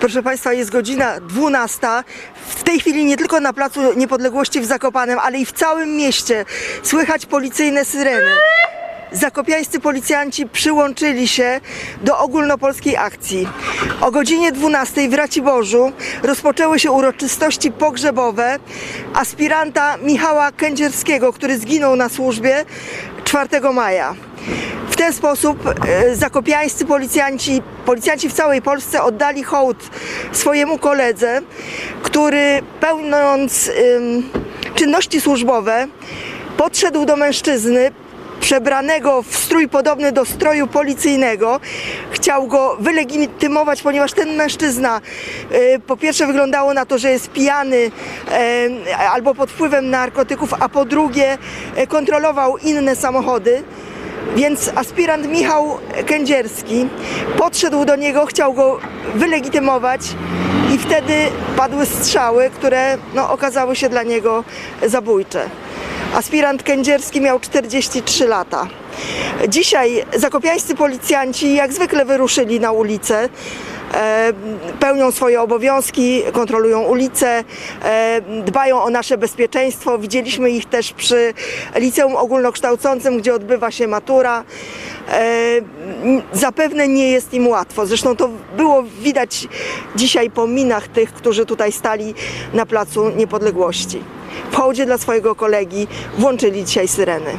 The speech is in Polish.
Proszę Państwa, jest godzina 12. W tej chwili nie tylko na Placu Niepodległości w Zakopanem, ale i w całym mieście słychać policyjne syreny. Zakopiańscy policjanci przyłączyli się do ogólnopolskiej akcji. O godzinie 12 w Raciborzu rozpoczęły się uroczystości pogrzebowe aspiranta Michała Kędzierskiego, który zginął na służbie 4 maja. Ten sposób e, zakopiańscy policjanci, policjanci w całej Polsce oddali hołd swojemu koledze, który pełniąc czynności służbowe podszedł do mężczyzny przebranego w strój podobny do stroju policyjnego. Chciał go wylegitymować, ponieważ ten mężczyzna y, po pierwsze wyglądało na to, że jest pijany albo pod wpływem narkotyków, a po drugie y, kontrolował inne samochody. Więc aspirant Michał Kędzierski podszedł do niego, chciał go wylegitymować i wtedy padły strzały, które no, okazały się dla niego zabójcze. Aspirant Kędzierski miał 43 lata. Dzisiaj zakopiańscy policjanci jak zwykle wyruszyli na ulicę. E, pełnią swoje obowiązki, kontrolują ulice, e, dbają o nasze bezpieczeństwo. Widzieliśmy ich też przy liceum ogólnokształcącym, gdzie odbywa się matura. E, zapewne nie jest im łatwo. Zresztą to było widać dzisiaj po minach tych, którzy tutaj stali na Placu Niepodległości. W hołdzie dla swojego kolegi włączyli dzisiaj syreny.